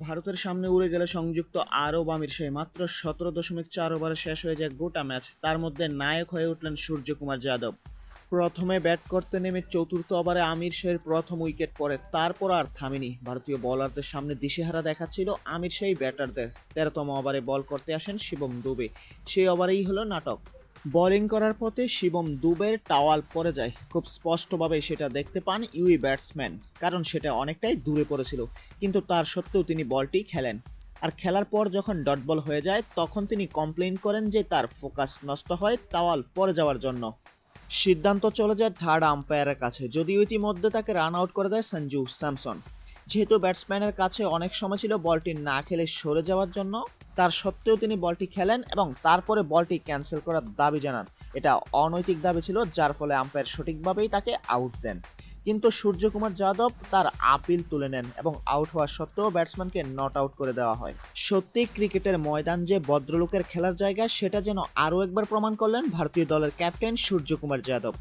ভারতের সামনে উড়ে গেল সংযুক্ত আরব আমির শাহী মাত্র সতেরো দশমিক চার ওভারে শেষ হয়ে যায় গোটা ম্যাচ। তার মধ্যে নায়ক হয়ে উঠলেন সূর্যকুমার যাদব। প্রথমে ব্যাট করতে নেমে চতুর্থ ওভারে আমির শাহের প্রথম উইকেট পড়ে, তারপর আর থামেনি। ভারতীয় বলারদের সামনে দিশেহারা দেখাচ্ছিল আমির শাহী ব্যাটারদের। তেরোতম ওভারে বল করতে আসেন শিবম দুবে। সেই ওভারেই হলো নাটক। বোলিং করার পথে শিবম দুবের টাওয়াল পড়ে যায়। খুব স্পষ্টভাবে সেটা দেখতে পান ইউই ব্যাটসম্যান, কারণ সেটা অনেকটাই দূরে পড়েছিল, কিন্তু তার সত্ত্বেও তিনি বলটি খেলেন। আর খেলার পর যখন ডট বল হয়ে যায়, তখন তিনি কমপ্লেন করেন যে তার ফোকাস নষ্ট হয়, টাওয়াল পড়ে যাওয়ার জন্য। সিদ্ধান্ত চলে যায় থার্ড আম্পায়ারের কাছে, যদিও ইতিমধ্যে তাকে রান আউট করে দেয় সঞ্জু স্যামসন। যেহেতু ব্যাটসম্যানের কাছে অনেক সময় ছিল বলটি না খেলে সরে যাওয়ার জন্য তার সত্ত্বেও তিনি বলটি খেলেন এবং তারপরে বলটি ক্যান্সেল করার দাবি জানান। এটা অনৈতিক দাবি ছিল, যার ফলে আম্পায়ার সঠিকভাবেই তাকে আউট দেন। কিন্তু সূর্যকুমার যাদব তার আপিল তুলে নেন এবং আউট হওয়া সত্ত্বেও ব্যাটসম্যানকে নট আউট করে দেওয়া হয়। সত্যি ক্রিকেটের ময়দান যে ভদ্রলোকের খেলার জায়গা, সেটা যেন আরও একবার প্রমাণ করলেন ভারতীয় দলের ক্যাপ্টেন সূর্যকুমার যাদব।